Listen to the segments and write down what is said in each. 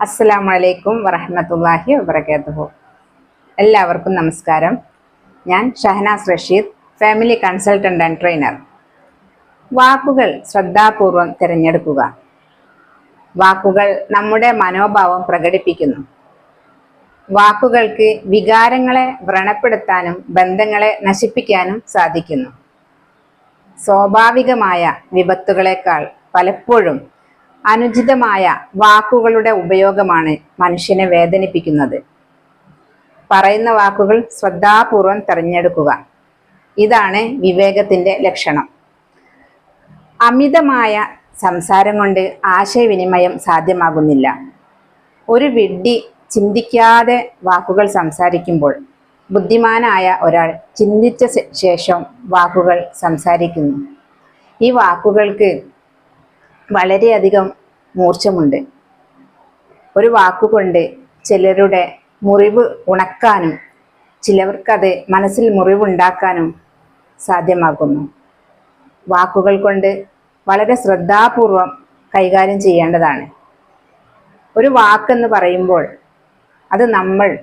അസ്സലാമു അലൈക്കും വറഹമത്തല്ലാഹി വബർക്കാത്തുഹു എല്ലാവർക്കും നമസ്കാരം. ഞാൻ Shahnaz Rasheed family consultant and trainer വാക്കുകൾ ശ്രദ്ധാപൂർവം തിരഞ്ഞെടുക്കുക. വാക്കുകൾ നമ്മുടെ മനോഭാവം പ്രകടിപ്പിക്കുന്നു. വാക്കുകൾക്ക് വികാരങ്ങളെ വ്രണപ്പെടുത്താനും ബന്ധങ്ങളെ നശിപ്പിക്കാനും സാധിക്കുന്നു. സ്വാഭാവികമായ വിപത്തുകളെക്കാൾ പലപ്പോഴും അനുചിതമായ വാക്കുകളുടെ ഉപയോഗമാണ് മനുഷ്യനെ വേദനിപ്പിക്കുന്നത്. പറയുന്ന വാക്കുകൾ ശ്രദ്ധാപൂർവം തിരഞ്ഞെടുക്കുക. ഇതാണ് വിവേകത്തിന്റെ ലക്ഷണം. അമിതമായ സംസാരം കൊണ്ട് ആശയവിനിമയം സാധ്യമാകുന്നില്ല. ഒരു വിഡ്ഢി ചിന്തിക്കാതെ വാക്കുകൾ സംസാരിക്കുമ്പോൾ ബുദ്ധിമാനായ ഒരാൾ ചിന്തിച്ച ശേഷം വാക്കുകൾ സംസാരിക്കുന്നു. ഈ വാക്കുകൾക്ക് വളരെയധികം മൂർച്ചമുണ്ട്. ഒരു വാക്കുകൊണ്ട് ചിലരുടെ മുറിവ് ഉണക്കാനും ചിലവർക്കത് മനസ്സിൽ മുറിവുണ്ടാക്കാനും സാധ്യമാകുന്നു. വാക്കുകൾ കൊണ്ട് വളരെ ശ്രദ്ധാപൂർവം കൈകാര്യം ചെയ്യേണ്ടതാണ്. ഒരു വാക്കെന്ന് പറയുമ്പോൾ അത് നമ്മൾ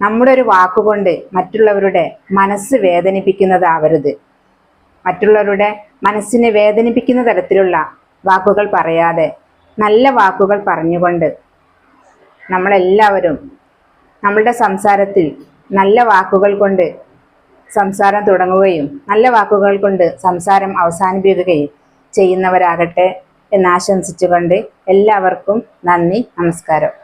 നമ്മുടെ ഒരു വാക്കുകൊണ്ട് മറ്റുള്ളവരുടെ മനസ്സ് വേദനിപ്പിക്കുന്നതാവരുത്. മറ്റുള്ളവരുടെ മനസ്സിനെ വേദനിപ്പിക്കുന്ന തരത്തിലുള്ള വാക്കുകൾ പറയാതെ നല്ല വാക്കുകൾ പറഞ്ഞുകൊണ്ട് നമ്മളെല്ലാവരും നമ്മളുടെ സംസാരത്തിൽ നല്ല വാക്കുകൾ കൊണ്ട് സംസാരം തുടങ്ങുകയും നല്ല വാക്കുകൾ കൊണ്ട് സംസാരം അവസാനിപ്പിക്കുകയും ചെയ്യുന്നവരാകട്ടെ എന്നാശംസിച്ചുകൊണ്ട് എല്ലാവർക്കും നന്ദി നമസ്കാരം.